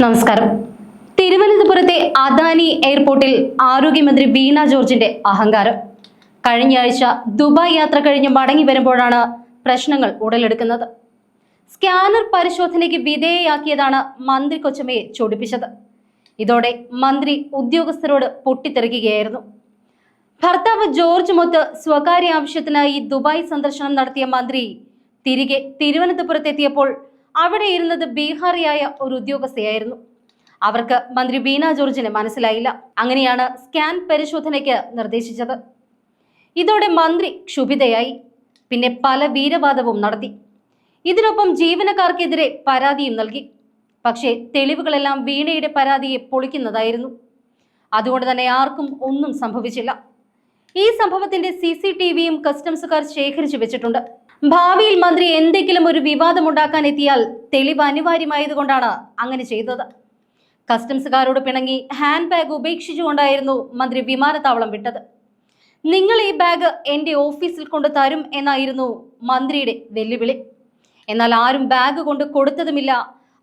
നമസ്കാരം. തിരുവനന്തപുരത്തെ അദാനി എയർപോർട്ടിൽ ആരോഗ്യമന്ത്രി വീണ ജോർജിന്റെ അഹങ്കാരം. കഴിഞ്ഞയാഴ്ച ദുബായ് യാത്ര കഴിഞ്ഞ് മടങ്ങി വരുമ്പോഴാണ് പ്രശ്നങ്ങൾ ഉടലെടുക്കുന്നത്. സ്കാനർ പരിശോധനയ്ക്ക് വിധേയയാക്കിയതാണ് മന്ത്രി കൊച്ചമ്മയെ ചൊടിപ്പിച്ചത്. ഇതോടെ മന്ത്രി ഉദ്യോഗസ്ഥരോട് പൊട്ടിത്തെറിക്കുകയായിരുന്നു. ഭർത്താവ് ജോർജ് മൊത്ത് സ്വകാര്യ ആവശ്യത്തിനായി ദുബായ് സന്ദർശനം നടത്തിയ മന്ത്രി തിരികെ തിരുവനന്തപുരത്തെത്തിയപ്പോൾ അവിടെ ഇരുന്നത് ബീഹാറിയായ ഒരു ഉദ്യോഗസ്ഥയായിരുന്നു. അവർക്ക് മന്ത്രി ബീന ജോർജിനെ മനസ്സിലായില്ല. അങ്ങനെയാണ് സ്കാൻ പരിശോധനയ്ക്ക് നിർദ്ദേശിച്ചത്. ഇതോടെ മന്ത്രി ക്ഷുഭിതയായി. പിന്നെ പല വീരവാദവും നടത്തി. ഇതിനൊപ്പം ജീവനക്കാർക്കെതിരെ പരാതിയും നൽകി. പക്ഷേ തെളിവുകളെല്ലാം വീണയുടെ പരാതിയെ പൊളിക്കുന്നതായിരുന്നു. അതുകൊണ്ട് തന്നെ ആർക്കും ഒന്നും സംഭവിച്ചില്ല. ഈ സംഭവത്തിന്റെ സി സി ടി വിയും കസ്റ്റംസുകാർ ശേഖരിച്ചു വെച്ചിട്ടുണ്ട്. ഭാവിയിൽ മന്ത്രി എന്തെങ്കിലും ഒരു വിവാദമുണ്ടാക്കാൻ എത്തിയാൽ തെളിവ് അനിവാര്യമായതുകൊണ്ടാണ് അങ്ങനെ ചെയ്തത്. കസ്റ്റംസുകാരോട് പിണങ്ങി ഹാൻഡ് ബാഗ് ഉപേക്ഷിച്ചുകൊണ്ടായിരുന്നു മന്ത്രി വിമാനത്താവളം വിട്ടത്. നിങ്ങൾ ഈ ബാഗ് എന്റെ ഓഫീസിൽ കൊണ്ട് തരും എന്നായിരുന്നു മന്ത്രിയുടെ വെല്ലുവിളി. എന്നാൽ ആരും ബാഗ് കൊണ്ട് കൊടുത്തതുമില്ല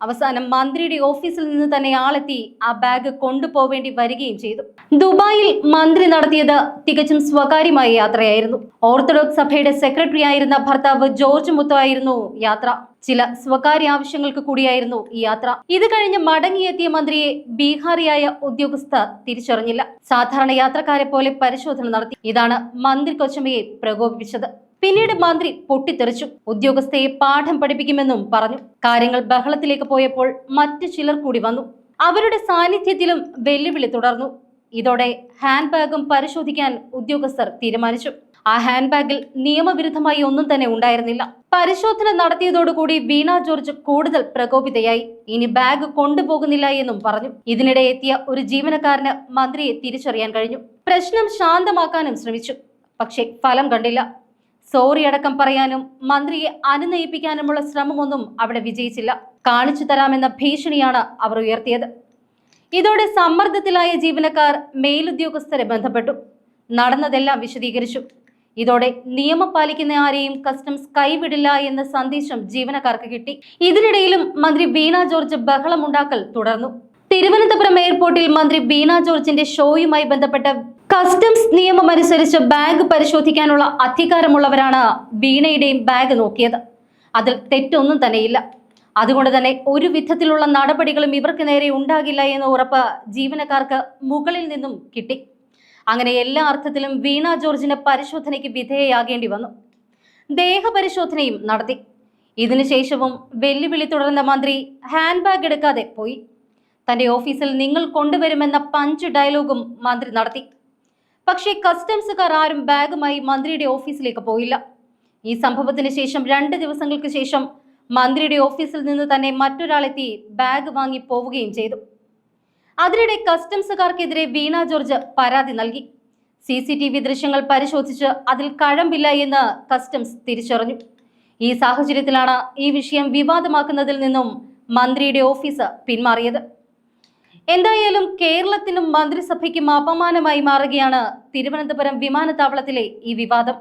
അവസാനം മന്ത്രിയുടെ ഓഫീസിൽ നിന്ന് തന്നെ ആളെത്തി ആ ബാഗ് കൊണ്ടുപോവേണ്ടി വരികയും ചെയ്തു. ദുബായിൽ മന്ത്രി നടത്തിയത് തികച്ചും സ്വകാര്യമായ യാത്രയായിരുന്നു. ഓർത്തഡോക്സ് സഭയുടെ സെക്രട്ടറി ആയിരുന്ന ഭർത്താവ് ജോർജ് മുത്തോ ആയിരുന്നു യാത്ര. ചില സ്വകാര്യ ആവശ്യങ്ങൾക്ക് കൂടിയായിരുന്നു ഈ യാത്ര. ഇത് കഴിഞ്ഞ് മടങ്ങിയെത്തിയ മന്ത്രിയെ ബീഹാറിയായ ഉദ്യോഗസ്ഥ തിരിച്ചറിഞ്ഞില്ല. സാധാരണ യാത്രക്കാരെ പോലെ പരിശോധന നടത്തി. ഇതാണ് മന്ത്രി കൊച്ചമ്മയെ പ്രകോപിപ്പിച്ചത്. പിന്നീട് മന്ത്രി പൊട്ടിത്തെറിച്ചു. ഉദ്യോഗസ്ഥയെ പാഠം പഠിപ്പിക്കുമെന്നും പറഞ്ഞു. കാര്യങ്ങൾ ബഹളത്തിലേക്ക് പോയപ്പോൾ മറ്റു ചിലർ കൂടി വന്നു. അവരുടെ സാന്നിധ്യത്തിലും വെല്ലുവിളി തുടർന്നു. ഇതോടെ ഹാൻഡ് ബാഗും പരിശോധിക്കാൻ ഉദ്യോഗസ്ഥർ തീരുമാനിച്ചു. ആ ഹാൻഡ് ബാഗിൽ നിയമവിരുദ്ധമായി ഒന്നും തന്നെ ഉണ്ടായിരുന്നില്ല. പരിശോധന നടത്തിയതോടുകൂടി വീണ ജോർജ് കൂടുതൽ പ്രകോപിതയായി. ഇനി ബാഗ് കൊണ്ടുപോകുന്നില്ല എന്നും പറഞ്ഞു. ഇതിനിടെ എത്തിയ ഒരു ജീവനക്കാരന് മന്ത്രിയെ തിരിച്ചറിയാൻ കഴിഞ്ഞു. പ്രശ്നം ശാന്തമാക്കാനും ശ്രമിച്ചു. പക്ഷേ ഫലം കണ്ടില്ല. സോറി അടക്കം പറയാനും മന്ത്രിയെ അനുനയിപ്പിക്കാനുമുള്ള ശ്രമമൊന്നും അവിടെ വിജയിച്ചില്ല. കാണിച്ചു തരാമെന്ന ഭീഷണിയാണ് അവർ ഉയർത്തിയത്. ഇതോടെ സമ്മർദ്ദത്തിലായ ജീവനക്കാർ മേലുദ്യോഗസ്ഥരെ ബന്ധപ്പെട്ടു. നടന്നതെല്ലാം വിശദീകരിച്ചു. ഇതോടെ നിയമം പാലിക്കുന്ന ആരെയും കസ്റ്റംസ് കൈവിടില്ല എന്ന സന്ദേശം ജീവനക്കാർക്ക് കിട്ടി. ഇതിനിടയിലും മന്ത്രി വീണ ജോർജ് ബഹളമുണ്ടാക്കൽ തുടർന്നു. തിരുവനന്തപുരം എയർപോർട്ടിൽ മന്ത്രി വീണ ജോർജിന്റെ ഷോയുമായി ബന്ധപ്പെട്ട കസ്റ്റംസ് നിയമം അനുസരിച്ച് ബാഗ് പരിശോധിക്കാനുള്ള അധികാരമുള്ളവരാണ് വീണയുടെയും ബാഗ് നോക്കിയത്. അതിൽ തെറ്റൊന്നും തന്നെയില്ല. അതുകൊണ്ട് തന്നെ ഒരു വിധത്തിലുള്ള നടപടികളും ഇവർക്ക് നേരെ ഉണ്ടാകില്ല എന്ന ഉറപ്പ് ജീവനക്കാർക്ക് മുകളിൽ നിന്നും കിട്ടി. അങ്ങനെ എല്ലാ അർത്ഥത്തിലും വീണ ജോർജിന് പരിശോധനയ്ക്ക് വിധേയയാകേണ്ടി വന്നു. ദേഹപരിശോധനയും നടത്തി. ഇതിനുശേഷവും വെല്ലുവിളി തുടർന്ന മന്ത്രി ഹാൻഡ് ബാഗ് എടുക്കാതെ പോയി. തന്റെ ഓഫീസിൽ നിങ്ങൾ കൊണ്ടുവരുമെന്ന പഞ്ച് ഡയലോഗും മന്ത്രി നടത്തി. പക്ഷേ കസ്റ്റംസുകാർ ആരും ബാഗുമായി മന്ത്രിയുടെ ഓഫീസിലേക്ക് പോയില്ല. ഈ സംഭവത്തിന് ശേഷം രണ്ട് ദിവസങ്ങൾക്ക് ശേഷം മന്ത്രിയുടെ ഓഫീസിൽ നിന്ന് തന്നെ മറ്റൊരാളെത്തി ബാഗ് വാങ്ങി പോവുകയും ചെയ്തു. അതിനിടെ കസ്റ്റംസുകാർക്കെതിരെ വീണ ജോർജ് പരാതി നൽകി. സി സി ടി വി ദൃശ്യങ്ങൾ പരിശോധിച്ച് അതിൽ കഴമ്പില്ല എന്ന് കസ്റ്റംസ് തിരിച്ചറിഞ്ഞു. ഈ സാഹചര്യത്തിലാണ് ഈ വിഷയം വിവാദമാക്കുന്നതിൽ നിന്നും മന്ത്രിയുടെ ഓഫീസ് പിന്മാറിയത്. എന്തായാലും കേരളത്തിനും മന്ത്രിസഭയ്ക്കും അപമാനമായി മാറുകയാണ് തിരുവനന്തപുരം വിമാനത്താവളത്തിലെ ഈ വിവാദം.